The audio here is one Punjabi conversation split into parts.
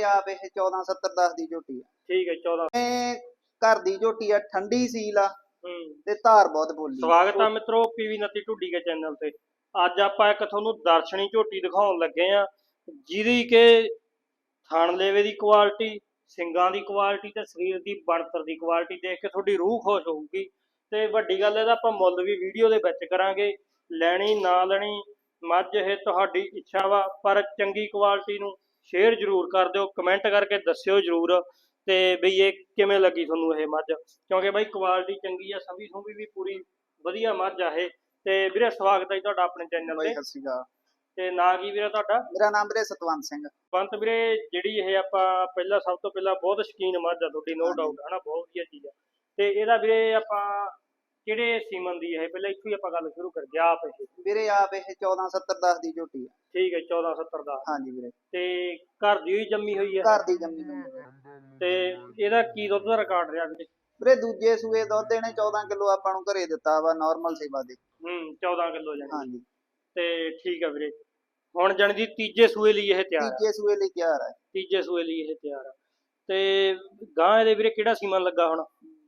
ਵੀਰੇ ਆਪ ਇਹ 1470 10 ਦੀ ਝੋਟੀ ਆ। ਠੀਕ ਹੈ 14 ਇਹ ਘਰ ਦੀ ਝੋਟੀ ਆ ਠੰਡੀ ਸੀਲ ਆ ਹੂੰ। ਤੇ ਧਾਰ ਬਹੁਤ ਬੋਲੀ। ਸਵਾਗਤ ਆ ਮਿੱਤਰੋ ਪੀਵੀ ਨਤੀ ਢੁੱਡੀ ਕੇ ਚੈਨਲ ਤੇ। ਅੱਜ ਆਪਾਂ ਇੱਕ ਤੁਹਾਨੂੰ ਦਰਸ਼ਨੀ ਝੋਟੀ ਦਿਖਾਉਣ ਲੱਗੇ ਆ ਜਿਹਦੀ ਕਿ ਥਣ ਲੇਵੇ ਦੀ ਕੁਆਲਿਟੀ ਸਿੰਗਾਂ ਦੀ ਕੁਆਲਿਟੀ ਤੇ ਸਰੀਰ ਦੀ ਬਣਤਰ ਦੀ ਕੁਆਲਿਟੀ ਦੇਖ ਕੇ ਤੁਹਾਡੀ ਰੂਹ ਖੁਸ਼ ਹੋਊਗੀ। ਤੇ ਵੱਡੀ ਗੱਲ ਇਹਦਾ ਆਪਾਂ ਮੁੱਲ ਵੀ ਵੀਡੀਓ ਦੇ ਵਿੱਚ ਕਰਾਂਗੇ। ਲੈਣੀ ਨਾ ਲੈਣੀ ਮੱਝ ਇਹ ਤੁਹਾਡੀ ਇੱਛਾ ਵਾ ਪਰ ਚੰਗੀ ਕੁਆਲਿਟੀ ਨੂੰ ਸ਼ੇਅਰ ਜ਼ਰੂਰ ਕਰ ਦਿਓ ਕਮੈਂਟ ਕਰਕੇ ਦੱਸਿਓ ਜ਼ਰੂਰ ਤੇ ਬਈ ਇਹ ਕਿਵੇਂ ਲੱਗੀ ਤੁਹਾਨੂੰ ਇਹ ਮੱਝ? ਕਿਉਂਕਿ ਬਾਈ ਕੁਆਲਿਟੀ ਚੰਗੀ ਆ ਸਭੀ ਸੁਭੀ ਵੀ ਪੂਰੀ ਵਧੀਆ ਮੱਝ ਆ ਇਹ। ਤੇ ਵੀਰੇ ਸਵਾਗਤ ਹੈ ਜੀ ਤੁਹਾਡਾ ਆਪਣੇ ਚੈਨਲ ਤੇ। ਸਤਿ ਸ਼੍ਰੀ ਅਕਾਲ। ਤੇ ਨਾਂ ਕੀ ਵੀਰੇ ਤੁਹਾਡਾ? ਮੇਰਾ ਨਾਮ ਵੀਰੇ ਸਤਵੰਤ ਸਿੰਘ। ਬੰਤ ਵੀਰੇ ਜਿਹੜੀ ਇਹ ਆਪਾਂ ਪਹਿਲਾਂ ਸਭ ਤੋਂ ਪਹਿਲਾਂ ਬਹੁਤ ਸ਼ਕੀਨ ਮੱਝ ਆ ਤੁਹਾਡੀ ਨੋ। ਡਾਊਟ ਹਨਾ ਬਹੁਤ ਵਧੀਆ ਚੀਜ਼ ਆ। ਤੇ ਇਹਦਾ ਵੀਰੇ ਆਪਾਂ ਕਿਹੜੇ ਸੀਮਨ ਦੀ ਇਹ? ਪਹਿਲਾਂ ਇੱਥੋਂ ਹੀ ਆਪਾਂ ਗੱਲ ਸ਼ੁਰੂ ਕਰ ਗਿਆ ਆਪ ਇਹ। ਵੀਰੇ ਆਪ ਇਹ 1470 10 ਦੀ ਝੋਟੀ ਆ। ਠੀਕ ਹੈ 1470 ਦਾ। ਹਾਂਜੀ ਵੀਰੇ। ਤੇ ਘਰ ਦੀ ਹੋਈ ਜੰਮੀ ਹੋਈ ਹੈ। ਘਰ ਦੀ ਜੰਮੀ ਹੋਈ ਆ। ਤੇ ਇਹਦਾ ਕੀ ਦੁੱਧ ਦਾ ਰਿਕਾਰਡ ਰਿਹਾ ਵੀਰੇ? ਵੀਰੇ ਦੂਜੇ ਸੂਏ ਦੁੱਧ ਇਹਨੇ 14 ਕਿਲੋ ਆਪਾਂ ਨੂੰ ਘਰੇ ਦਿੱਤਾ ਵਾ ਨਾਰਮਲ ਸੇਵਾ ਦੇ। ਹੂੰ 14 ਕਿਲੋ ਜਾਨੀ ਹਾਂਜੀ। ਤੇ ਠੀਕ ਆ ਵੀਰੇ। ਹੁਣ ਜਾਣੀ ਦੀ ਤੀਜੇ ਸੂਏ ਲਈ ਇਹ ਤਿਆਰ ਆ। ਤੀਜੇ ਸੂਏ ਲਈ ਤਿਆਰ ਆ। ਤੀਜੇ ਸੂਏ ਲਈ ਇਹ ਤਿਆਰ ਆ। ਤੇ ਗਾਂ ਇਹਦੇ ਵੀਰੇ ਕਿਹੜਾ ਸੀਮਨ ਲੱਗਾ ਹੁਣ?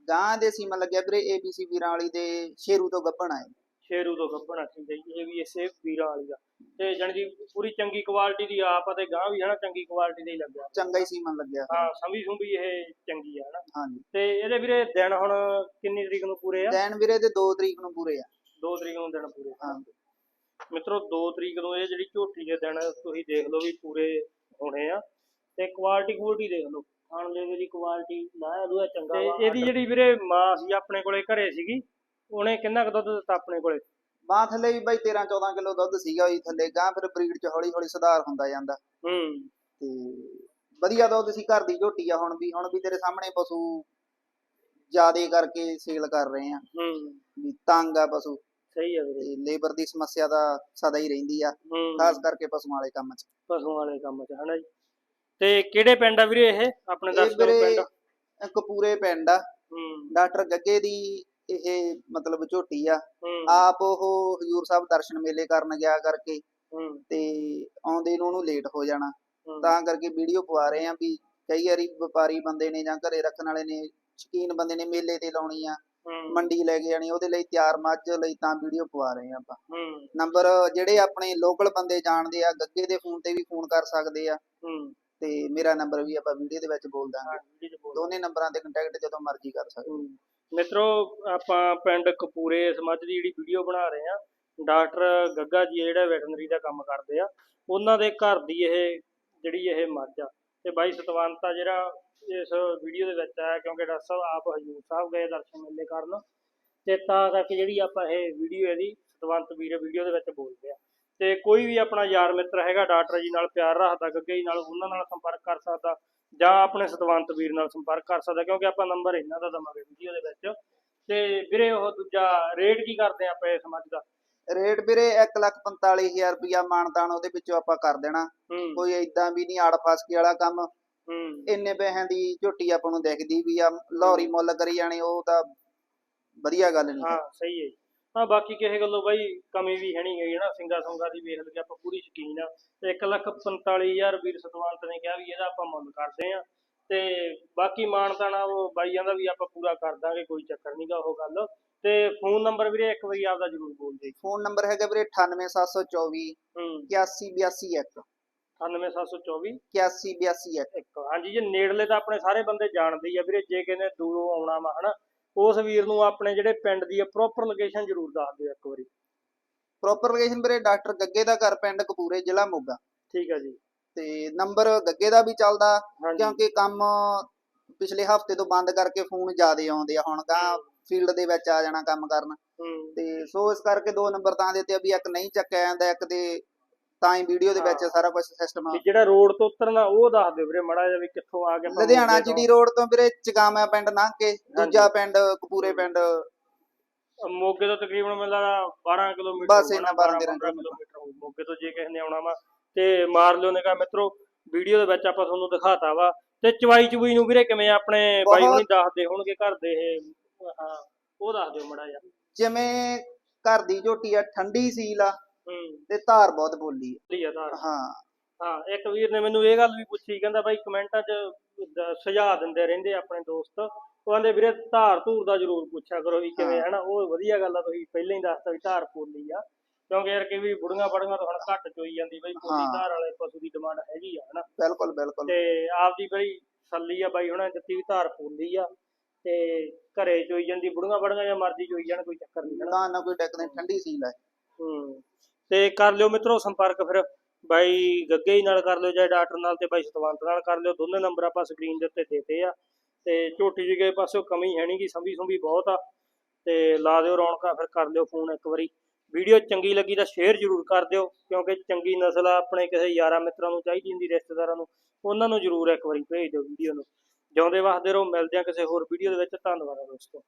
ਗਾਂ ਦੇ ਸੀਮਾ ਲੱਗਿਆ ਵੀਰੇ ABC ਵੀਰਾਂ ਵਾਲੀ ਦੇ ਸ਼ੇਰੂ ਤੋਂ ਗੱਭਣ ਆਏ। ਸ਼ੇਰੂ ਤੋਂ ਗੱਭਣਾ ਠੀਕ ਹੈ ਇਹ ਵੀ ਇਸੇ ਵੀਰਾਂ ਵਾਲੀ ਦਾ ਤੇ ਜਾਣੀ ਦੀ ਪੂਰੀ ਚੰਗੀ ਕੁਆਲਿਟੀ ਦੀ ਆਪ ਆ ਤੇ ਗਾਂ ਵੀ ਹਨਾ ਚੰਗੀ ਕੁਆਲਿਟੀ ਦਾ ਹੀ ਲੱਗਾ ਚੰਗਾ ਹੀ ਸੀਮਾ ਲੱਗਿਆ। ਹਾਂ ਸੰਭੀ ਸੁੰਭੀ ਇਹ ਚੰਗੀ ਆ ਹਨਾ। ਹਾਂਜੀ। ਤੇ ਇਹਦੇ ਵੀਰੇ ਦਿਨ ਹੁਣ ਕਿੰਨੀ ਤਰੀਕ ਨੂੰ ਪੂਰੇ ਆ? ਦੈਨ ਵੀਰੇ ਦੇ 2 ਤਰੀਕ ਨੂੰ ਪੂਰੇ ਆ। 2 ਤਰੀਕ ਨੂੰ ਦਿਨ ਪੂਰੇ। ਹਾਂ। ਮਿੱਤਰੋ 2 ਤਰੀਕ ਨੂੰ ਇਹ ਜਿਹੜੀ ਝੋਟੀ ਦੇ ਦਿਨ ਤੁਸੀਂ ਦੇਖ ਲਓ ਵੀ ਪੂਰੇ ਹੋਣੇ ਆ। ਤੇ ਕੁਆਲਿਟੀ ਕੁਆਲਿਟੀ ਦੇਖ ਲਓ। ਖਾਣ ਦੇ ਦੀ ਕੁਆਲਿਟੀ ਲਾਇਆ ਲੂਆ ਚੰਗਾ ਤੇ ਇਹਦੀ ਜਿਹੜੀ ਵੀਰੇ ਮਾਂ ਸੀ ਆਪਣੇ ਕੋਲੇ ਘਰੇ ਸੀਗੀ ਉਹਨੇ ਕਿੰਨਾ ਕੁ ਦੁੱਧ ਦਿੱਤਾ ਆਪਣੇ ਕੋਲੇ? ਮਾਂ ਥੱਲੇ ਵੀ ਬਾਈ 13 14 ਕਿਲੋ ਦੁੱਧ ਸੀਗਾ ਜੀ ਥੱਲੇ ਗਾਂ ਫਿਰ ਬਰੀਡ ਚ ਹੌਲੀ ਹੌਲੀ ਸੁਧਾਰ ਹੁੰਦਾ ਜਾਂਦਾ। ਹੂੰ। ਤੇ ਵਧੀਆ ਦੁੱਧ ਸੀ ਘਰ ਦੀ ਝੋਟੀ ਆ ਹੁਣ ਵੀ ਹੁਣ ਵੀ ਤੇਰੇ ਸਾਹਮਣੇ ਪਸ਼ੂ ਜਿਆਦੇ ਕਰਕੇ ਸੇਲ ਕਰ ਰਹੇ ਆ। ਹੂੰ। ਵੀ ਤੰਗ ਆ ਪਸ਼ੂ। ਸਹੀ ਆ ਵੀਰੇ। ਲੇਬਰ ਦੀ ਸਮੱਸਿਆ ਤਾਂ ਸਦਾ ਹੀ ਰਹਿੰਦੀ ਆ ਖਾਸ ਕਰਕੇ ਪਸ਼ੂਆਂ ਵਾਲੇ ਕੰਮ 'ਚ। ਪਸ਼ੂਆਂ ਵਾਲੇ ਕੰਮ 'ਚ ਹਨਾ ਜੀ। ਤੇ ਕਿਹੜੇ ਪਿੰਡ ਆ ਵੀਰੇ ਇਹ? ਆਪਣੇ ਨੂੰ ਵੀਰੇ ਪਿੰਡ। ਕਪੂਰੇ ਪਿੰਡ ਆ। ਹੂੰ। ਡਾਕਟਰ ਗੱਗੇ ਦੀ ਇਹ ਮਤਲਬ ਝੋਟੀ ਆ। ਆਪ ਉਹ ਹਜੂਰ ਸਾਹਿਬ ਦਰਸ਼ਨ ਮੇਲੇ ਕਰਨ ਗਿਆ ਕਰਕੇ ਤੇ ਆਉਂਦੇ ਨੂੰ ਉਹਨੂੰ ਲੇਟ ਹੋ ਜਾਣਾ। ਤਾਂ ਕਰਕੇ ਵੀਡੀਓ ਪਵਾ ਰਹੇ ਆ ਵੀ ਕਈ ਵਾਰੀ ਵਪਾਰੀ ਬੰਦੇ ਨੇ ਜਾਂ ਘਰੇ ਰੱਖਣ ਵਾਲੇ ਨੇ ਸ਼ਕੀਨ ਬੰਦੇ ਨੇ ਮੇਲੇ ਤੇ ਲਾਉਣੀ ਆ ਮੰਡੀ ਲੈ ਕੇ ਜਾਣੀ ਉਹਦੇ ਲਈ ਤਿਆਰ ਮੱਝ ਲਈ ਤਾਂ ਵੀਡੀਓ ਪਵਾ ਰਹੇ ਆ ਆਪਾਂ। ਨੰਬਰ ਜਿਹੜੇ ਆਪਣੇ ਲੋਕਲ ਬੰਦੇ ਜਾਣਦੇ ਆ ਗੱਗੇ ਦੇ ਫੋਨ ਤੇ ਵੀ ਫੋਨ ਕਰ ਸਕਦੇ ਆ। ਤੇ ਮੇਰਾ ਨੰਬਰ ਵੀ ਆਪਾਂ ਵੀਡੀਓ ਦੇ ਵਿੱਚ ਬੋਲ ਦਾਂਗੇ। ਦੋਨੇ ਨੰਬਰਾਂ ਤੇ ਕੰਟੈਕਟ ਜਦੋਂ ਮਰਜ਼ੀ ਕਰ ਸਕਦੇ। ਮਿੱਤਰੋ, ਆਪਾਂ ਪਿੰਡ ਕਪੂਰੇ ਸਮੱਝ ਦੀ ਜਿਹੜੀ ਵੀਡੀਓ ਬਣਾ ਰਹੇ ਆ ਡਾਕਟਰ ਗੱਗਾ ਜੀ ਜਿਹੜਾ ਵੈਟਰਨਰੀ ਦਾ ਕੰਮ ਕਰਦੇ ਆ। ਉਹਨਾਂ ਦੇ ਘਰ ਦੀ ਇਹ ਜਿਹੜੀ ਇਹ ਮੱਝ ਆ। ਤੇ ਬਾਈ ਸਤਵੰਤ ਆ ਜਿਹੜਾ ਇਸ ਵੀਡੀਓ ਦੇ ਵਿੱਚ ਆਇਆ, ਕਿਉਂਕਿ ਡਾਕਟਰ ਸਾਹਿਬ ਆਪ ਹਜੂਰ ਸਾਹਿਬ ਗਏ ਦਰਸ਼ਨ ਮੇਲੇ ਕਰਨ। ਤੇ ਤਾਂ ਕਰਕੇ ਜਿਹੜੀ ਆਪਾਂ ਇਹ ਵੀਡੀਓ ਇਹਦੀ ਸਤਵੰਤ ਵੀਰ ਵੀਡੀਓ ਦੇ ਵਿੱਚ ਬੋਲਦੇ ਆ। ਤੇ ਕੋਈ ਵੀ ਆਪਣਾ ਯਾਰ ਮਿੱਤਰ ਹੈਗਾ, ਡਾਕਟਰ ਜੀ ਨਾਲ ਪਿਆਰ ਰੱਖਦਾ, ਗੱਗੇ ਜੀ ਨਾਲ ਉਹਨਾਂ ਨਾਲ ਸੰਪਰਕ ਕਰ ਸਕਦਾ। ਜਾਂ ਆਪਣੇ ਸਤਵੰਤ ਵੀਰ ਨਾਲ ਸੰਪਰਕ ਕਰ ਸਕਦਾ ਕਿਉਂਕਿ ਆਪਾਂ ਨੰਬਰ ਇਹਨਾਂ ਦਾ ਦਵਾਂਗੇ ਵੀਡੀਓ ਦੇ ਵਿੱਚ। ਤੇ ਵੀਰੇ ਉਹ ਦੂਜਾ ਰੇਟ ਕੀ ਕਰਦੇ ਆ ਆਪਾਂ ਇਸ ਮੱਝ ਦਾ? ਰੇਟ ਵੀਰੇ 145000 ਰੁਪਿਆ ਮਾਨਤਾਨ ਉਹਦੇ ਵਿੱਚੋਂ ਆਪਾਂ ਕਰ ਦੇਣਾ। ਕੋਈ ਏਦਾਂ ਵੀ ਨਹੀਂ ਆੜ ਫਸਕੇ ਵਾਲਾ ਕੰਮ। ਇੰਨੇ ਪੈਸਿਆਂ ਦੀ ਝੋਟੀ ਆਪਾਂ ਨੂੰ ਦਿਖਦੀ ਵੀ ਆ ਲਾਹੌਰੀ ਮੁੱਲ ਕਰੀ ਜਾਣੇ ਉਹ ਤਾਂ ਵਧੀਆ ਗੱਲ ਨਹੀਂ। ਹਾਂ ਸਹੀ ਹੈ ਹਾਂ ਬਾਕੀ ਕਿਸੇ ਗੱਲੋਂ ਬਾਈ ਕਮੀ ਵੀ ਹੈ ਨਹੀਂ ਗਈ ਨਾ ਸਿੰਗਾ ਸੁੰਗਾ ਦੀ ਵੇਖ ਲਈਏ ਆਪਾਂ ਪੂਰੀ ਸ਼ਕੀਨ ਆ। ਤੇ ਇੱਕ ਲੱਖ 45000 ਵੀਰ ਸਤਵੰਤ ਨੇ ਕਿਹਾ ਵੀ ਇਹਦਾ ਆਪਾਂ ਮੁੱਲ ਕਰਦੇ ਆ। ਤੇ ਬਾਕੀ ਮਾਨਤਾਣਾ ਉਹ ਬਾਈਆਂ ਦਾ ਵੀ ਆਪਾਂ ਪੂਰਾ ਕਰ ਦਾਂਗੇ ਕੋਈ ਚੱਕਰ ਨਹੀਂਗਾ ਉਹ ਗੱਲ। ਤੇ ਫੋਨ ਨੰਬਰ ਵੀਰੇ ਇੱਕ ਵਾਰੀ ਆਪਦਾ ਜ਼ਰੂਰ ਬੋਲ ਦੇ। ਫੋਨ ਨੰਬਰ ਹੈਗਾ ਵੀਰੇ 98724 ਹੂੰ। 8182 98724 8182 ਇੱਕ। ਹਾਂਜੀ ਜੇ ਨੇੜਲੇ ਤਾਂ ਆਪਣੇ ਸਾਰੇ ਬੰਦੇ ਜਾਣਦੇ ਹੀ ਆ ਵੀਰੇ ਜੇ ਕਿਸੇ ਨੇ ਦੂਰੋਂ ਆਉਣਾ ਵਾ ਹਨਾ। ਉਸ ਵੀਰ ਨੂੰ ਆਪਣੇ ਜਿਹੜੇ ਪਿੰਡ ਦੀ ਪ੍ਰੋਪਰ ਲੋਕੇਸ਼ਨ ਜ਼ਰੂਰ ਦੱਸ ਦਿਓ ਇੱਕ ਵਾਰੀ। ਪ੍ਰੋਪਰ ਲੋਕੇਸ਼ਨ ਵੀਰੇ ਡਾਕਟਰ ਗੱਗੇ ਦਾ ਘਰ ਪਿੰਡ ਕਪੂਰੇ ਜ਼ਿਲ੍ਹਾ ਮੋਗਾ। ਠੀਕ ਆ ਜੀ। ਤੇ ਨੰਬਰ ਗੱਗੇ ਦਾ ਵੀ ਚੱਲਦਾ ਕਿਉਂਕਿ ਕੰਮ ਪਿਛਲੇ ਹਫ਼ਤੇ ਤੋਂ ਬੰਦ ਕਰਕੇ ਫੋਨ ਜ਼ਿਆਦੇ ਆਉਂਦੇ ਆ ਹੁਣ ਗਾਂ ਫੀਲਡ ਦੇ ਵਿੱਚ ਆ ਜਾਣਾ ਕੰਮ ਕਰਨ। ਹੂੰ। ਤੇ ਸੋ ਇਸ ਕਰਕੇ ਦੋ ਨੰਬਰ ਤਾਂ ਦਿੱਤੇ ਆ ਵੀ ਇੱਕ ਨਹੀਂ ਚੱਕਿਆ ਜਾਂਦਾ ਇੱਕ ਦੇ ਤਾਂ ਹੀ ਵੀਡੀਓ ਦੇ ਵਿੱਚ। ਸਾਰਾ ਕੁਝ ਸਿਸਟਮ ਵੀ ਜਿਹੜਾ ਰੋਡ ਤੋਂ ਉਤਰਨਾ ਉਹ ਦੱਸ ਦਿਓ ਵੀਰੇ ਮੜਾ ਜਿਹਾ ਵੀ ਕਿੱਥੋਂ ਆ ਕੇ ਆਪਾਂ ਲੁਧਿਆਣਾ ਜੀਡੀ ਰੋਡ ਤੋਂ। ਵੀਰੇ ਚਗਾਮਾ ਪਿੰਡ ਲੰਘ ਕੇ ਦੂਜਾ ਪਿੰਡ ਕਪੂਰੇ ਪਿੰਡ। ਮੋਗੇ ਤੋਂ ਤਕਰੀਬਨ ਮੈਨੂੰ ਲੱਗਦਾ 12 ਕਿਲੋਮੀਟਰ ਬਸ ਇੰਨਾ 12 12 13 ਕਿਲੋਮੀਟਰ। ਹੋਊ ਮੋਗੇ ਤੋਂ ਜੇ ਕਿਸੇ ਨੇ ਆਉਣਾ ਵਾ ਤੇ ਮਾਰ ਲਿਓ ਨਿਕਾ ਮਿੱਤਰੋ ਵੀਡੀਓ ਦੇ ਵਿੱਚ ਆਪਾਂ ਤੁਹਾਨੂੰ ਦਿਖਾਤਾ ਵਾ। ਤੇ ਚਵਾਈ ਚੁਬਈ ਨੂੰ ਵੀਰੇ ਕਿਵੇਂ ਆਪਣੇ ਬਾਈ ਹੁਣੀ ਦੱਸਦੇ ਹੋਣਗੇ ਘਰ ਦੇ ਇਹ ਹਾਂ ਉਹ ਦੱਸ ਦਿਓ ਮੜਾ ਜਿਹਾ। ਜਿਵੇਂ ਘਰ ਦੀ ਝੋਟੀ ਆ ਠੰਡੀ ਸੀਲ ਆ। ਹੂੰ। ਤੇ ਧਾਰ ਬਹੁਤ ਬੋਲੀ ਹਾਂ। ਹਾਂ ਇੱਕ ਵੀਰ ਨੇ ਮੈਨੂੰ ਇਹ ਗੱਲ ਵੀ ਪੁੱਛੀ ਕਹਿੰਦਾ ਬਾਈ ਕਮੈਂਟਾਂ 'ਚ ਦ- ਸੁਝਾਅ ਦਿੰਦੇ ਰਹਿੰਦੇ ਆ ਆਪਣੇ ਦੋਸਤ। ਉਹ ਕਹਿੰਦੇ ਵੀਰੇ ਧਾਰ ਧੂਰ ਦਾ ਜ਼ਰੂਰ ਪੁੱਛਿਆ ਕਰੋ ਵੀ ਕਿਵੇਂ ਹਾਂ। ਨਾ ਉਹ ਵਧੀਆ ਗੱਲ ਆ ਤੁਸੀਂ ਪਹਿਲਾਂ ਹੀ ਦੱਸਤਾ ਵੀ ਧਾਰ ਪੋਲੀ ਆ। ਕਿਉਂਕਿ ਯਾਰ ਕਿ ਵੀ ਬੁੜੀਆਂ ਬੜੀਆਂ ਤਾਂ ਹੁਣ ਘੱਟ ਚੋਈ ਜਾਂਦੀ ਬਈ ਪੋਲੀ ਹਾਂ। ਧਾਰ ਵਾਲੇ ਪਸ਼ੂ ਦੀ ਡਿਮਾਂਡ ਹੈਗੀ ਆ ਹਨਾ। ਬਿਲਕੁਲ ਬਿਲਕੁਲ। ਤੇ ਆਪਦੀ ਬਈ ਸੱਲੀ ਆ ਬਾਈ ਹੁਣਾਂ ਦਿੱਤੀ ਵੀ ਧਾਰ ਪੋਲੀ ਆ। ਤੇ ਘਰੇ ਚੋਈ ਜਾਂਦੀ ਬੁੜੀਆਂ ਬੜੀਆਂ ਜਾਂ ਮਰਜ਼ੀ ਚੋਈ ਜਾਣ ਕੋਈ ਚੱਕਰ ਨਹੀਂ ਹਨਾ। ਨਾ ਨਾ ਕੋਈ ਟੈਕ ਨਹੀਂ ਠੰਡੀ ਸੀਲ ਹੈ ਹੂੰ। ਤੇ ਕਰ ਲਿਓ ਮਿੱਤਰੋ ਸੰਪਰਕ ਫਿਰ। ਬਾਈ ਗੱਗੇ ਹੀ ਨਾਲ ਕਰ ਲਿਓ, ਜਾਂ ਡਾਕਟਰ ਨਾਲ ਤੇ ਬਾਈ ਸਤਵੰਤ ਨਾਲ ਕਰ ਲਿਓ। ਦੋਨੇ ਨੰਬਰ ਆਪਾਂ ਸਕਰੀਨ ਦੇ ਉੱਤੇ ਦੇਤੇ ਆ। ਤੇ ਝੋਟੀ ਜੀ ਕੇ ਪਾਸੋਂ ਕਮੀ ਹੈ ਨਹੀਂ ਗੀ, ਸੰਭੀ ਸੰਭੀ ਬਹੁਤ ਆ। ਤੇ ਲਾ ਦਿਓ ਰੌਣਕਾਂ, ਫਿਰ ਕਰ ਲਿਓ ਫੋਨ ਇੱਕ ਵਾਰੀ। ਵੀਡੀਓ ਚੰਗੀ ਲੱਗੀ ਤਾਂ ਸ਼ੇਅਰ ਜ਼ਰੂਰ ਕਰ ਦਿਓ, ਕਿਉਂਕਿ ਚੰਗੀ ਨਸਲ ਆ ਆਪਣੇ ਕਿਸੇ ਯਾਰਾਂ ਮਿੱਤਰਾਂ ਨੂੰ ਚਾਹੀਦੀ ਹੁੰਦੀ, ਰਿਸ਼ਤੇਦਾਰਾਂ ਨੂੰ। ਉਹਨਾਂ ਨੂੰ ਜ਼ਰੂਰ ਇੱਕ ਵਾਰੀ ਭੇਜ ਦਿਓ ਵੀਡੀਓ ਨੂੰ। ਜਿਉਂਦੇ ਵਸਦੇ ਰਹੋ, ਮਿਲਦੇ ਆ ਕਿਸੇ ਹੋਰ ਵੀਡੀਓ ਦੇ ਵਿੱਚ। ਧੰਨਵਾਦ ਦੋਸਤੋ।